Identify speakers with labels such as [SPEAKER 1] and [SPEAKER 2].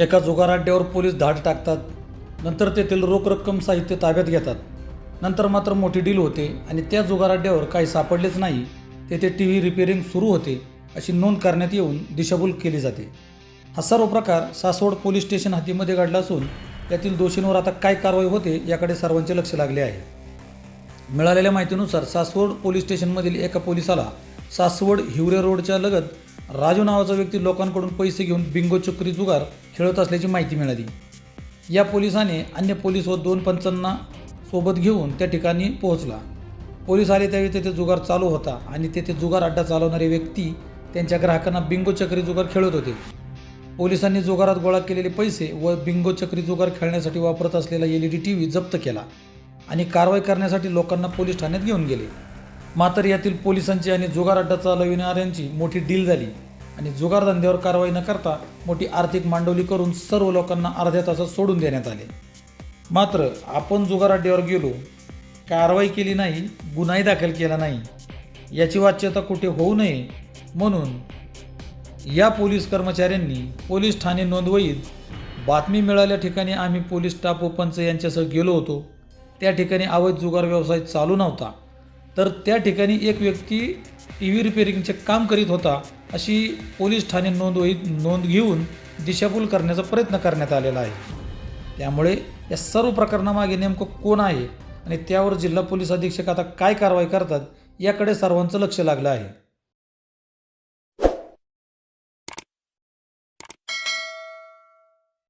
[SPEAKER 1] एका जुगार अड्ड्यावर पोलीस धाड टाकतात. नंतर तेथील रोख रक्कम साहित्य ताब्यात घेतात. नंतर मात्र मोठी डील होते आणि त्या जुगार अड्ड्यावर काही सापडलेच नाही. तेथे टी व्ही रिपेअरिंग सुरू होते अशी नोंद करण्यात येऊन दिशाभूल केली जाते. हा सर्व प्रकार सासवड पोलीस स्टेशन हातीमध्ये घडला असून यातील दोषींवर आता काय कारवाई होते याकडे सर्वांचे लक्ष लागले आहे. मिळालेल्या माहितीनुसार सासवड पोलीस स्टेशनमधील एका पोलिसाला सासवड हिवरे रोडच्या लगत राजू नावाचा व्यक्ती लोकांकडून पैसे घेऊन बिंगो चक्री जुगार खेळत असल्याची माहिती मिळाली. या पोलिसाने अन्य पोलीस व दोन पंचांना सोबत घेऊन त्या ठिकाणी पोहोचला. पोलीस आले त्यावेळी तेथे जुगार चालू होता आणि तेथे जुगार अड्डा चालवणारे व्यक्ती त्यांच्या ग्राहकांना बिंगो चक्री जुगार खेळत होते. पोलिसांनी जुगारात गोळा केलेले पैसे व बिंगो चक्री जुगार खेळण्यासाठी वापरत असलेला L E D T V जप्त केला आणि कारवाई करण्यासाठी लोकांना पोलीस ठाण्यात घेऊन गेले. मात्र यातील पोलिसांची आणि जुगार अड्डा चालविणाऱ्यांची मोठी डील झाली. आणि जुगार धंद्यावर कारवाई न करता मोठी आर्थिक मांडवली करून सर्व लोकांना अर्ध्या तासात सोडून देण्यात आले. मात्र आपण जुगार अड्ड्यावर गेलो. कारवाई केली नाही गुन्हाही दाखल केला नाही. याची वाच्यता कुठे होऊ नये म्हणून या पोलीस कर्मचाऱ्यांनी पोलीस ठाणे नोंदवईत बातमी मिळाल्या ठिकाणी आम्ही पोलीस स्टाफ व पंच यांच्यासह गेलो होतो. त्या ठिकाणी अवैध जुगार व्यवसाय चालू नव्हता. तर त्या ठिकाणी एक व्यक्ती टी व्ही रिपेअरिंगचे काम करीत होता अशी पोलीस ठाणे नोंदवहीत नोंद घेऊन दिशाभूल करण्याचा प्रयत्न करण्यात आलेला आहे. त्यामुळे या सर्व प्रकरणामागे नेमकं कोण आहे आणि त्यावर जिल्हा पोलीस अधीक्षक आता काय कारवाई करतात याकडे सर्वांचं लक्ष लागलं आहे.